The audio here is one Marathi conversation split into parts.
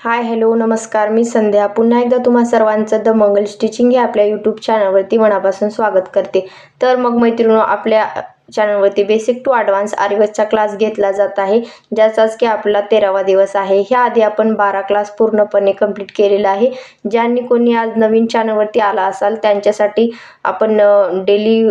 हाय हॅलो नमस्कार. मी संध्या. पुन्हा एकदा तुम्हा सर्वांचं द मंगल स्टिचिंग हे आपल्या यूट्यूब चॅनलवरती मनापासून स्वागत करते. तर मग मैत्रिणी आपल्या चॅनलवरती बेसिक टू ॲडव्हान्स आरिवसचा क्लास घेतला जात आहे. ज्याचाच की आपला तेरावा दिवस आहे. ह्या आधी आपण बारा क्लास पूर्णपणे कंप्लीट केलेला आहे. ज्यांनी कोणी आज नवीन चॅनलवरती आला असाल त्यांच्यासाठी आपण डेली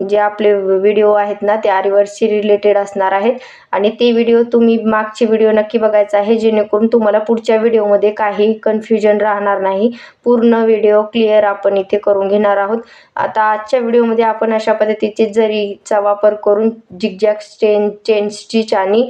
जे आपले व्हिडिओ आहेत ना ते आरिवर्सशी रिलेटेड असणार आहेत. आणि ते व्हिडिओ तुम्ही मागचे व्हिडिओ नक्की बघायचा आहे जेणेकरून तुम्हाला पुढच्या व्हिडिओमध्ये काही कन्फ्युजन राहणार नाही. पूर्ण व्हिडिओ क्लिअर आपण इथे करून घेणार आहोत. आता आजच्या व्हिडिओमध्ये आपण अशा पद्धतीचे जरीचा वापर करून जिगजॅग चेन चेन स्टिच आणि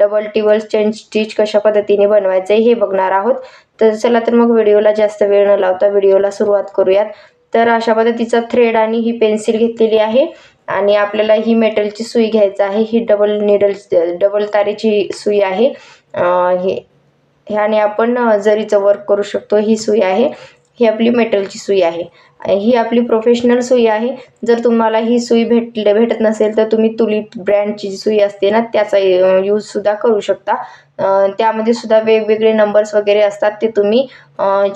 डबल टिबल चेन स्टिच कशा पद्धतीने बनवायचं आहे हे बघणार आहोत. तर चला तर मग व्हिडिओला जास्त वेळ न लावता व्हिडिओला सुरुवात करूयात. तर अशा पद्धतीचा थ्रेड आणि ही पेन्सिल घेतलेली आहे. आणि आपल्याला ही मेटलची सुई घ्यायचं आहे. ही डबल निडल डबल तारेची सुई आहे. हे ह्याने आपण जरीचं वर्क करू शकतो ही सुई आहे. ही आपली मेटलची सुई आहे. ही आपली प्रोफेशनल सुई आहे. जर तुम्हाला ही सुई भेट भेटत नसेल तर तुम्ही तुलीप ब्रँडची जी सुई असते ना त्याचा यूजसुद्धा करू शकता. त्यामध्ये सुद्धा वेगवेगळे नंबर्स वगैरे असतात ते तुम्ही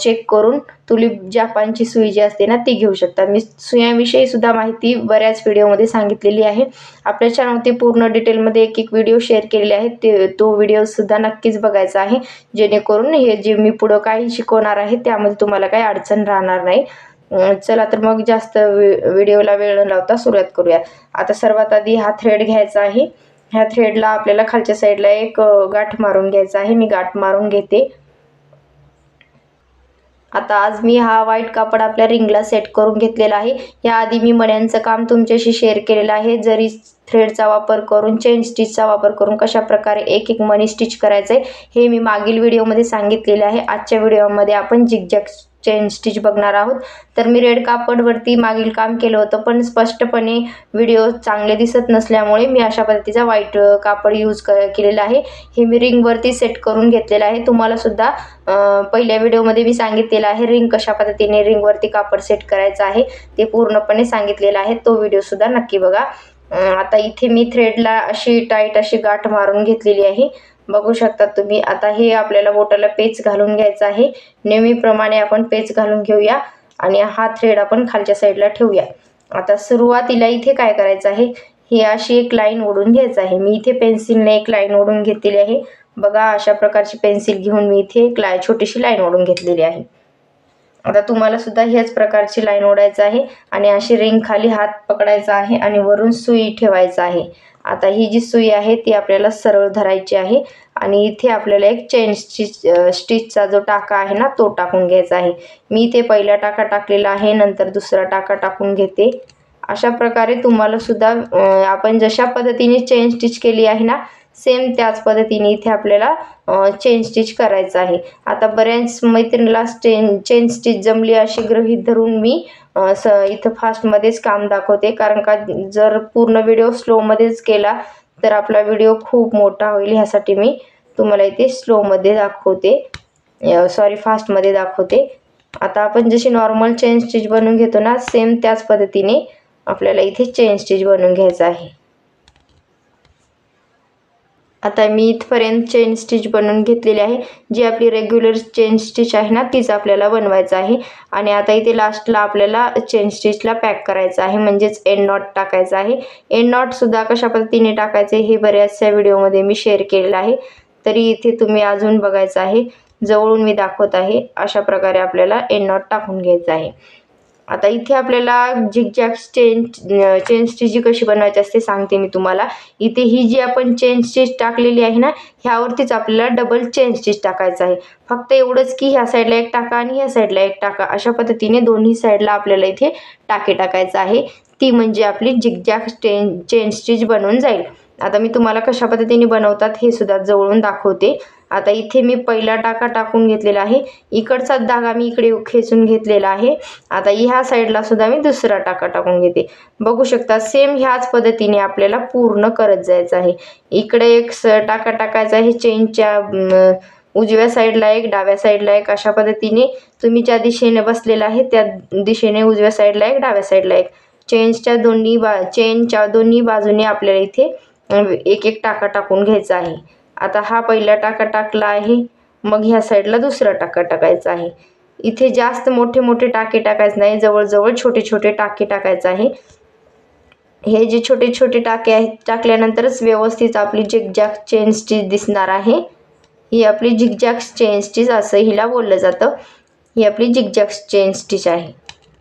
चेक करून तुलीप जापानची सुई जी असते ना ती घेऊ शकता. मी सुयांविषयी सुद्धा माहिती बऱ्याच व्हिडिओमध्ये सांगितलेली आहे. आपल्या चॅनलवरती पूर्ण डिटेलमध्ये एक एक व्हिडिओ शेअर केलेले आहेत. ते तो व्हिडिओसुद्धा नक्कीच बघायचा आहे. जेणेकरून हे जे मी पुढं काही शिकवणार आहे त्यामध्ये तुम्हाला काही अडचण राहणार नाही. चला तर मग जास्त व्हिडिओला वेळ न लावता सुरुवात करूया. आता सर्वात आधी हा थ्रेड घ्यायचा आहे. ह्या थ्रेडला आपल्याला खालच्या साईडला एक गाठ मारून घ्यायचा आहे. मी गाठ मारून घेते. आता आज मी हा व्हाईट कापड आपल्या रिंगला सेट करून घेतलेला आहे. याआधी मी मण्यांचं काम तुमच्याशी शेअर केलेलं आहे. जरी थ्रेडचा वापर करून चेन स्टिचचा वापर करून कशा प्रकारे एक एक मणी स्टिच करायचं आहे हे मी मागील व्हिडिओमध्ये सांगितलेले आहे. आजच्या व्हिडिओमध्ये आपण जिगजॅग चेन स्टिच बघणार आहोत. तर मी रेड कापडवरती मागील काम केलं होतं पण स्पष्टपणे व्हिडिओ चांगले दिसत नसल्यामुळे मी अशा पद्धतीचा व्हाईट कापड यूज क केलेला आहे. हे मी रिंगवरती सेट करून घेतलेलं आहे. तुम्हाला सुद्धा पहिल्या व्हिडिओमध्ये मी सांगितलेलं आहे रिंग कशा पद्धतीने रिंगवरती कापड सेट करायचं आहे ते पूर्णपणे सांगितलेलं आहे. तो व्हिडिओसुद्धा नक्की बघा. आता इथे मी थ्रेडला अशी टाईट अशी गाठ मारून घेतलेली आहे. बघू शकता तुम्ही. आता हे आपल्याला बोटाला पेच घालून घ्यायचं आहे. नेहमीप्रमाणे आपण पेच घालून घेऊया आणि हा थ्रेड आपण खालच्या साईडला ठेवूया. आता सुरुवातीला इथे काय करायचं आहे? ही अशी एक लाईन ओढून घ्यायचं आहे. मी इथे पेन्सिलने एक लाईन ओढून घेतलेली आहे. बघा अशा प्रकारची पेन्सिल घेऊन मी इथे एक लाय छोटीशी लाईन ओढून घेतलेली आहे. आता तुम्हाला सुद्धा ह्याच प्रकारची लाईन ओढायचं आहे आणि अशी रिंग खाली हात पकडायचा आहे आणि वरून सुई ठेवायचा आहे. आता ही जी सुई आहे ती आपल्याला सरळ धरायची आहे आणि इथे आपल्याला एक चेन स्टिच स्टिचचा जो टाका आहे ना तो टाकून घ्यायचा आहे. मी इथे पहिला टाका टाकलेला आहे नंतर दुसरा टाका टाकून घेते. अशा प्रकारे तुम्हाला सुद्धा आपण जशा पद्धतीने चेन स्टिच केली आहे ना सेम त्याच पद्धतीने इथे आपल्याला चेन स्टिच करायचं आहे. आता बऱ्याच मैत्रिणीला चेन चेन स्टिच जमली अशी गृहीत धरून मी स इथं फास्टमध्येच काम दाखवते. कारण का जर पूर्ण व्हिडिओ स्लोमध्येच केला तर आपला व्हिडिओ खूप मोठा होईल. ह्यासाठी मी तुम्हाला इथे स्लोमध्ये दाखवते. सॉरी फास्टमध्ये दाखवते. आता आपण जशी नॉर्मल चेन स्टिच बनवून घेतो ना सेम त्याच पद्धतीने आपल्याला इथे चेन स्टिच बनवून घ्यायचं आहे. आता मी इथपर्यंत चेन स्टिच बनवून घेतलेली आहे. जी आपली रेग्युलर चेन स्टिच आहे ना तीच आपल्याला बनवायचं आहे. आणि आता इथे लास्टला आपल्याला चेन स्टिचला पॅक करायचं आहे. म्हणजेच एंड नॉट टाकायचं आहे. एंड नॉटसुद्धा कशा पद्धतीने टाकायचे हे बऱ्याचशा व्हिडिओमध्ये मी शेअर केलेलं आहे. तरी इथे तुम्ही अजून बघायचं आहे. जवळून मी दाखवत आहे. अशा प्रकारे आपल्याला एंड नॉट टाकून घ्यायचं आहे. आता इथे आपल्याला झिगझॅग चेन चेन स्टिच जी कशी बनवायची असते सांगते मी तुम्हाला. इथे ही जी आपण चेन स्टिच टाकलेली आहे ना ह्यावरतीच आपल्याला डबल चेन स्टिच टाकायचं आहे. फक्त एवढंच की ह्या साईडला एक टाका आणि ह्या साईडला एक टाका. अशा पद्धतीने दोन्ही साईडला आपल्याला इथे टाके टाकायचं आहे. ती म्हणजे आपली झिगझॅग चेन चेन स्टिच बनवून जाईल. आता मी तुम्हाला कशा पद्धतीने बनवतात हे सुद्धा जवळून दाखवते. आता इथे मी पहिला टाका टाकून घेतलेला आहे. इकडचा धागा मी इकडे खेचून घेतलेला आहे. आता ह्या साईडला सुद्धा मी दुसरा टाका टाकून घेते. बघू शकता सेम ह्याच पद्धतीने आपल्याला पूर्ण करत जायचं आहे. इकडे एक स टाका टाकायचा आहे चेनच्या उजव्या साईडला एक डाव्या साईडला एक अशा पद्धतीने तुम्ही ज्या दिशेने बसलेला आहे त्या दिशेने उजव्या साईडला एक डाव्या साईडला एक. चेन्सच्या दोन्ही बा चेनच्या दोन्ही बाजूने आपल्याला इथे एक एक टाका टाकून घ्यायचा आहे. आता हा पहिला टाका टाकला आहे मग ह्या साईडला दुसरा टाका टाकायचा आहे. इथे जास्त मोठे मोठे टाके टाकायचे नाही जवळजवळ छोटे छोटे टाके टाकायचं आहे. हे जे छोटे छोटे टाके आहेत टाकल्यानंतरच व्यवस्थित आपली जिगजॅग चेन स्टिच दिसणार आहे. ही आपली जिगजॅग चेन स्टिच असं हिला बोललं जातं. ही आपली जिगजॅग चेन स्टिच आहे.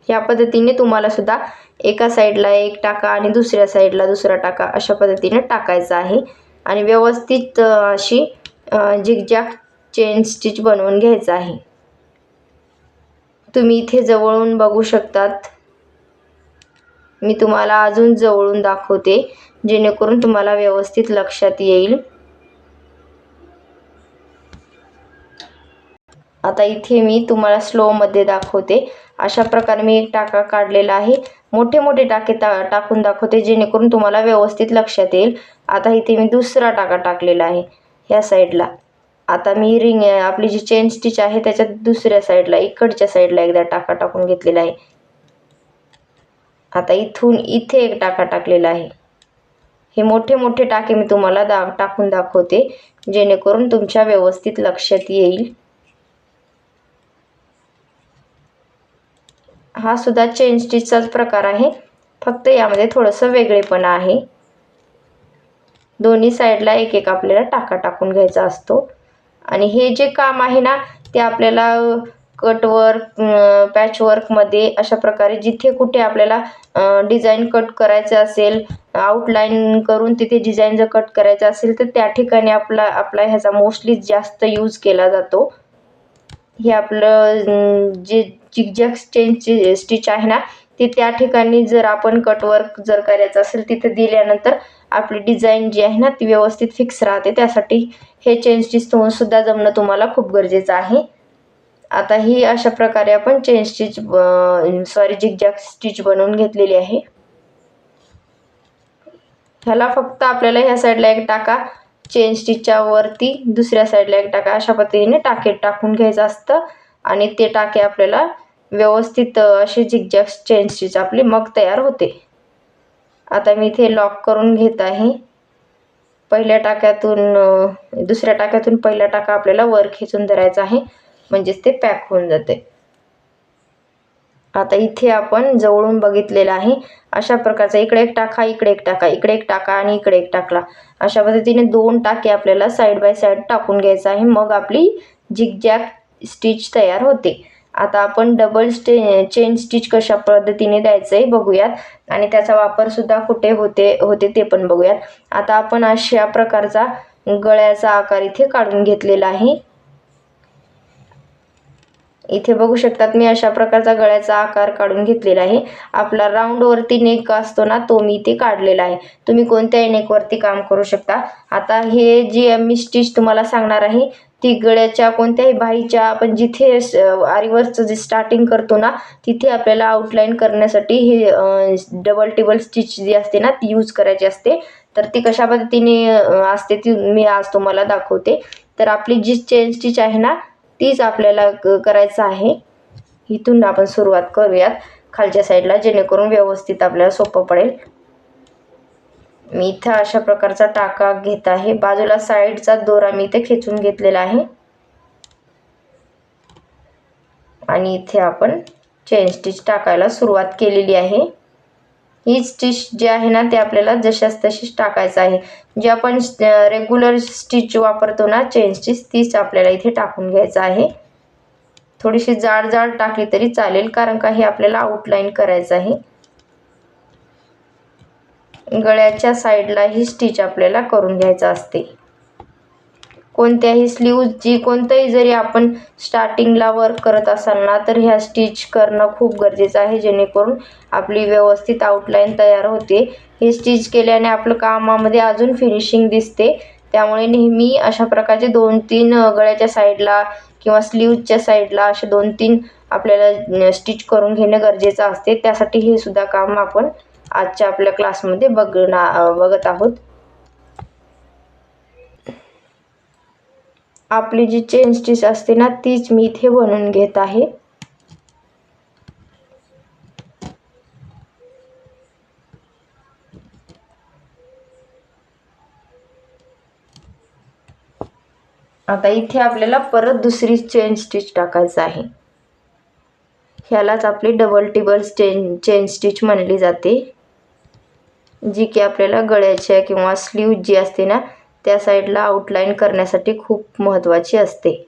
ह्या पद्धतीने तुम्हाला सुद्धा एका साईडला एक टाका आणि दुसऱ्या साईडला दुसरा टाका अशा पद्धतीने टाकायचा आहे. आणि व्यवस्थित अशी जिगजॅग चेन स्टिच बनवून घ्यायचं आहे. तुम्ही इथे जवळून बघू शकतात. मी तुम्हाला अजून जवळून दाखवते जेणेकरून तुम्हाला व्यवस्थित लक्षात येईल. आता इथे मी तुम्हाला स्लोमध्ये दाखवते. अशा प्रकारे मी एक टाका काढलेला आहे. मोठे मोठे टाके ता टाकून दाखवते जेणेकरून तुम्हाला व्यवस्थित लक्षात येईल. आता इथे मी दुसरा टाका टाकलेला आहे ह्या साईडला. आता मी रिंग आपली जी चेन स्टिच आहे त्याच्यात दुसऱ्या साईडला इकडच्या साईडला एकदा टाका टाकून घेतलेला आहे. आता इथून इथे एक टाका टाकलेला आहे. हे मोठे मोठे टाके मी तुम्हाला दा टाकून दाखवते जेणेकरून तुमच्या व्यवस्थित लक्षात येईल. हा सुद्धा चेन स्टिचचाच प्रकार आहे फक्त यामध्ये थोडंसं वेगळेपणा आहे. दोन्ही साईडला एक एक आपल्याला टाका टाकून घ्यायचा असतो. आणि हे जे काम आहे ना ते आपल्याला कटवर्क पॅचवर्कमध्ये अशा प्रकारे जिथे कुठे आपल्याला डिझाईन कट करायचं असेल आउटलाईन करून तिथे डिझाईन जर कट करायचं असेल तर त्या ठिकाणी आपला आपला ह्याचा मोस्टली जास्त यूज केला जातो. हे आपलं जे जिगजॅग स्टेनची स्टिच आहे ना ते त्या ठिकाणी जर आपण कटवर्क जर करायचं असेल तिथे दिल्यानंतर आपली डिझाईन जी आहे ना ती व्यवस्थित फिक्स राहते. त्यासाठी हे चेन सुद्धा जमणं तुम्हाला खूप गरजेचं आहे. आता ही अशा प्रकारे आपण chain stitch sorry zigzag stitch बनवून घेतलेली आहे. ह्याला फक्त आपल्याला ह्या साईडला एक टाका. चेन स्टिचच्या वरती दुसऱ्या साईडला एक टाका. अशा पद्धतीने टाके टाकून घ्यायचं असतं. आणि ते टाके आपल्याला व्यवस्थित असे झिगजॅग चेन स्टिच आपली मग तयार होते. आता मी इथे लॉक करून घेत आहे. पहिल्या टाक्यातून दुसऱ्या टाक्यातून पहिला टाका आपल्याला वर खेचून धरायचा आहे. म्हणजेच ते पॅक होऊन जाते. आता इथे आपण जवळून बघितलेलं आहे. अशा प्रकारचा इकडे एक टाका इकडे एक टाका इकडे एक टाका आणि इकडे एक टाकला. अशा पद्धतीने दोन टाके आपल्याला साईड बाय साईड टाकून घ्यायचं आहे. मग आपली जिगजॅग स्टिच तयार होते. आता आपण डबल स्टे चेन स्टिच कशा पद्धतीने द्यायचं आहे बघूयात. आणि त्याचा वापरसुद्धा कुठे होते होते ते पण बघूयात. आता आपण अशा प्रकारचा गळ्याचा आकार इथे काढून घेतलेला आहे. इथे बघू शकतात मी अशा प्रकारचा गळ्याचा आकार काढून घेतलेला आहे. आपला राऊंडवरती नेक असतो ना तो मी इथे काढलेला आहे. तुम्ही कोणत्याही नेकवरती काम करू शकता. आता हे जी मी स्टिच तुम्हाला सांगणार आहे ती गळ्याच्या कोणत्याही बाईच्या आपण जिथे आरीवरचं जे स्टार्टिंग करतो ना तिथे आपल्याला आउटलाईन करण्यासाठी हे डबल टेबल स्टिच जी असते ना ती यूज करायची असते. तर ती कशा पद्धतीने असते ती मी आज तुम्हाला दाखवते. तर आपली जी चेन स्टिच आहे ना तीच आपल्याला करायचं आहे. इथून आपण सुरुवात करूयात. खालच्या साईडला जेणेकरून व्यवस्थित आपल्याला सोपं पडेल. मी इथं अशा प्रकारचा टाका घेत आहे. बाजूला साईडचा दोरा मी इथे खेचून घेतलेला आहे. आणि इथे आपण चेन स्टिच टाकायला सुरुवात केलेली आहे. ही स्टिच जी आहे ना ते आपल्याला जशाच तशीच टाकायचं आहे. जे आपण रेग्युलर स्टिच वापरतो ना चेन स्टिच तीच आपल्याला इथे टाकून घ्यायचं आहे. थोडीशी जाड जाड टाकली तरी चालेल कारण का हे आपल्याला आउटलाईन करायचं आहे. गळ्याच्या साईडला ही स्टिच आपल्याला करून घ्यायचं असते. कोणत्याही स्लीवची कोणतंही जरी आपण स्टार्टिंगला वर्क करत असाल ना तर ह्या स्टिच करणं खूप गरजेचं आहे जेणेकरून आपली व्यवस्थित आउटलाईन तयार होते. हे स्टिच केल्याने आपलं कामामध्ये अजून फिनिशिंग दिसते. त्यामुळे नेहमी अशा प्रकारचे दोन तीन गळ्याच्या साईडला किंवा स्लीवच्या साईडला असे दोन तीन आपल्याला स्टिच करून घेणं गरजेचं असते. त्यासाठी हे सुद्धा काम आपण आजच्या आपल्या क्लासमध्ये बघणार बघत आहोत. आपली जी चेन स्टिच असते ना तीच मी इथे बनवून घेत आहे. आता इथे आपल्याला परत दुसरी चेन स्टिच टाकायचं आहे. ह्यालाच आपली double treble chain chain stitch म्हणली जाते. जी की आपल्याला गळ्याच्या किंवा स्लीव जी असते ना त्या साईडला आउटलाईन करण्यासाठी खूप महत्त्वाची असते.